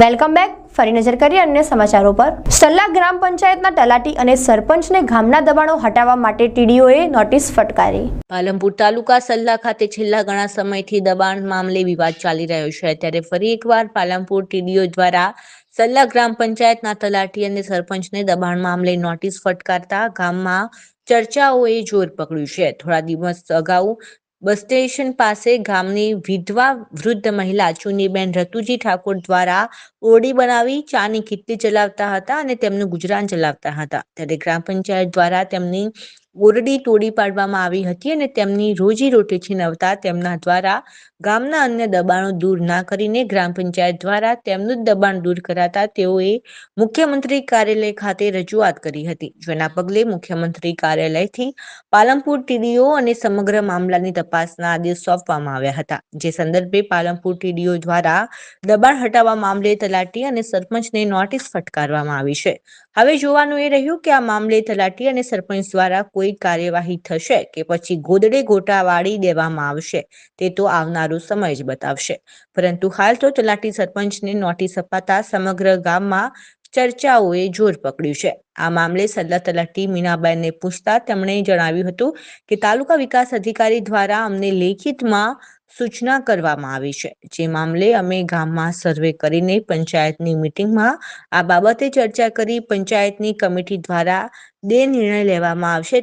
Welcome back. ફરી નજર કરીએ અન્ય સમાચારો પર. સલ્લા ગ્રામ પંચાયતના તલાટી અને સરપંચને ગામના દબાણો હટાવવા માટે ટીડીઓએ નોટિસ ફટકારી. પાલનપુર તાલુકા સલ્લા ખાતે છેલ્લા ઘણા સમયથી દબાણ મામલે વિવાદ ચાલી રહ્યો છે. ત્યારે ફરી એકવાર પાલનપુર ટીડીઓ દ્વારા સલ્લા ગ્રામ પંચાયતના તલાટી અને સરપંચને દબાણ મામલે નોટિસ ફટકારતા ગામમાં ચર્ચાઓએ જોર પકડ્યું છે. થોડા દિવસ અગાઉ બસ સ્ટેશન પાસે ગામની વિધવા વૃદ્ધ મહિલા ચુનીબેન રતુજી ઠાકોર દ્વારા ઓરડી બનાવી ચાની કિટલી ચલાવતા હતા અને તેમનું ગુજરાન ચલાવતા હતા. ત્યારે ગ્રામ પંચાયત દ્વારા તેમની ઓરડી તોડી પાડવામાં આવી હતી અને તેમની રોજી રોટી છીનવતા તેમના દ્વારા ગામના અન્ય દબાણો દૂર ના કરીને ગ્રામ પંચાયત દ્વારા તેમનું જ દબાણ દૂર કરાતા તેઓએ મુખ્યમંત્રી કાર્યાલય ખાતે રજૂઆત કરી હતી. જેના પગલે મુખ્યમંત્રી કાર્યાલયથી પાલનપુર ટીડીઓ અને સમગ્ર મામલાની તપાસના આદેશ સોંપવામાં આવ્યા હતા. જે સંદર્ભે પાલનપુર ટીડીઓ દ્વારા દબાણ હટાવવા મામલે તલાટી અને સરપંચને નોટિસ ફટકારવામાં આવી છે. હવે જોવાનું એ રહ્યું કે આ મામલે તલાટી અને સરપંચ દ્વારા કોઈ કાર્યવાહી થશે કે પછી ગોદડે ગોટા વાળી દેવામાં આવશે, તે તો આવનારો સમય જ બતાવશે. પરંતુ હાલ તો તલાટી સરપંચને નોટિસ અપાતા સમગ્ર ગામમાં ચર્ચાઓએ જોર પકડ્યું છે. આ મામલે સલ્લા તલાટી મીનાબેનને પૂછતા તેમણે જણાવ્યું હતું કે તાલુકા વિકાસ અધિકારી દ્વારા અમને લેખિતમાં સૂચના કરવામાં આવી છે. જે મામલે અમે ગામમાં સર્વે કરીને પંચાયતની મિટિંગમાં આ બાબતે ચર્ચા કરી પંચાયતની કમિટી દ્વારા બે નિર્ણય લેવામાં આવશે.